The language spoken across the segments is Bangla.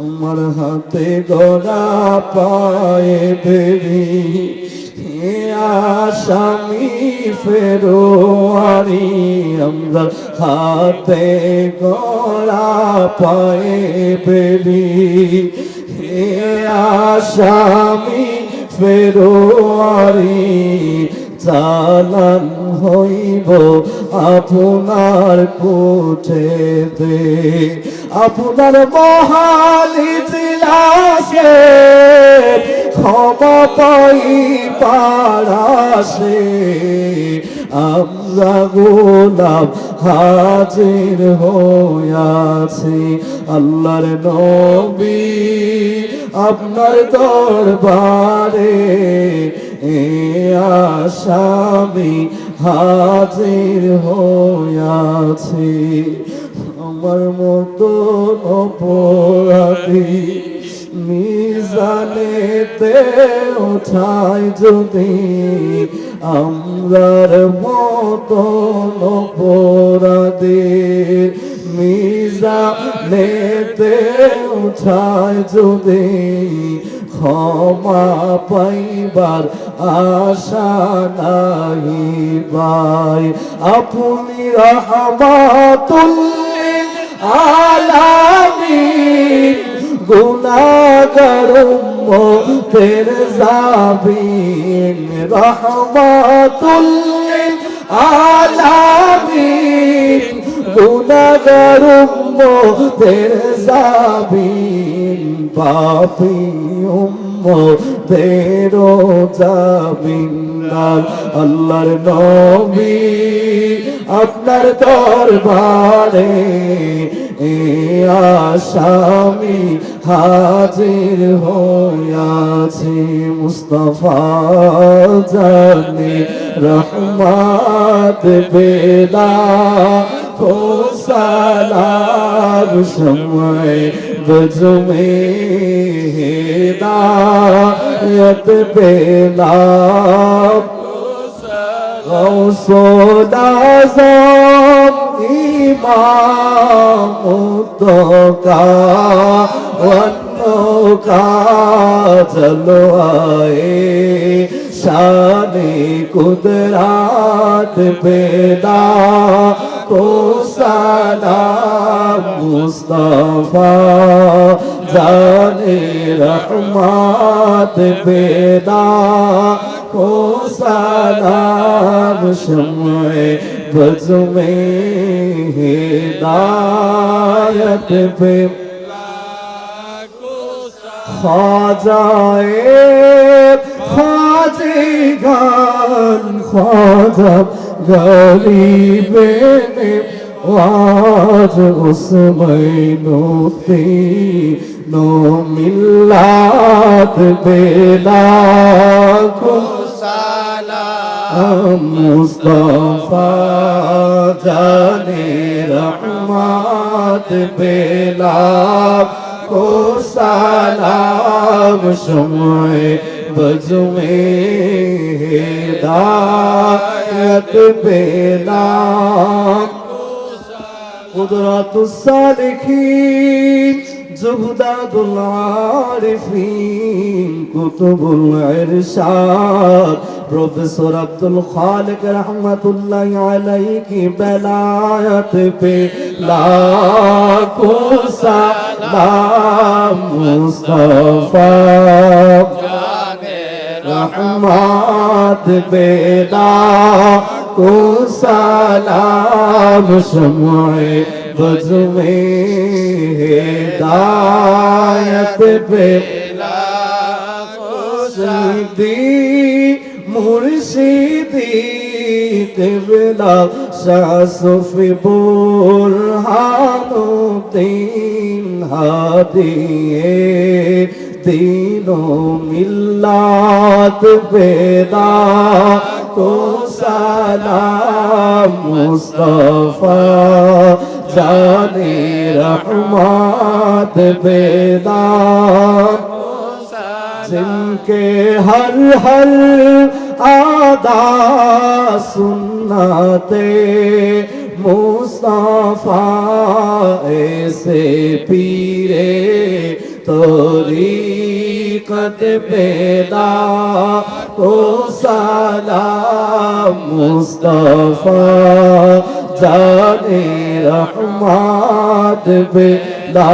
আমার হাতে গড়া পায়ে বেরি হে আসামি ফেরোয়ারি, আমরা হাতে গড়া পায়ে বেরি হে আসামি ফেরোয়ারি, চালান হইব আপনার কোঠেতে। আপনার মহালি দিলাসে ক্ষমা পাই পারাসে আমরা গোলাম হাজির হইয়াছি আল্লাহর নবী আপনার দরবারে। এ আসামি হাজির হইয়াছি। আমার মতো অপরাধী, মিজানেতে উঠাই যদি আমরার মতো অপরাধী, মিজানেতে উঠাই যদি ক্ষমা পাইবার আশা নাহি ভাই, আপনি রহমাতুল্লিল আলামিন গুনাহগার উম্মতের জাবিন রহমাতুল্লিল আলামিন গুনাহগার উম্মতের জাবিন পাপী উম্মতের জাবিন আল্লাহর নবী। আপনার দরবারে আসামি হাজির হইয়াছি মুস্তফা জানে রহমাত বেলা ও সালাম সময় বজমে হেদায়ত বেলা غوص العظام إمام الدكا والنكا جلوائے شان قدرات پیدا کو سلام مصطفیٰ جان رحمت پیدا کو سلام شمع بز میں ہدایت پہ۔ خواجائے خواجے گان، خواجہ غریب نے وعاد عثمان الدين ملات بلاكم سلام مصطفى جان رحمات بلاكم سلام شمعي بجمے ہدایت بلا قدرات الصالحين زهداد العارفين كتب الإرشاد প্রফেসর আব্দুল খালেক রহমতুল্লাহ আলাইহি বেলায়াত পে লাখো সালাম মুস্তাফা رحمت بیدا کو سلام شمع بز میں دایت بیدا کو سیدی مرشدی تبلا شاسف برحان الدین هادیه تینوں ملات پیدا تو سلام مصطفیٰ جانی رحمات بیدا جن کے ہر ہر آدھا سنتے مصطفیٰ ایسے پیرے توری رحمت پیدا تو سلام مصطفیٰ جانِ رحمت پیدا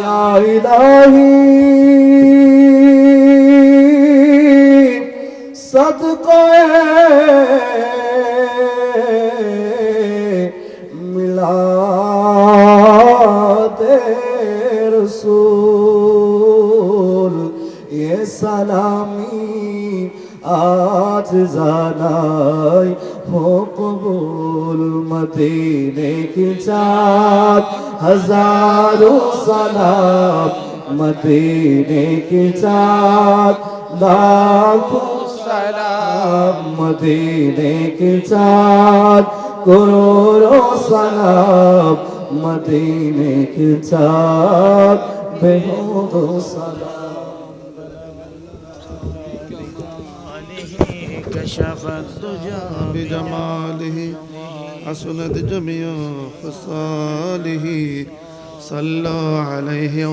یا الہی صدقہ রসুল, এ সালামি আজ জানাই হোকবুল মদিনে কি চাঁদ? হাজারো সালাম মদিনে কি চাঁদ? লাখো সালাম মদিনে কি চাঁদ? করোড়ো সালাম مدینے کے چار بے ہو سلام۔ كشف الدجى بجماله حسنت جميع خصاله صلى عليه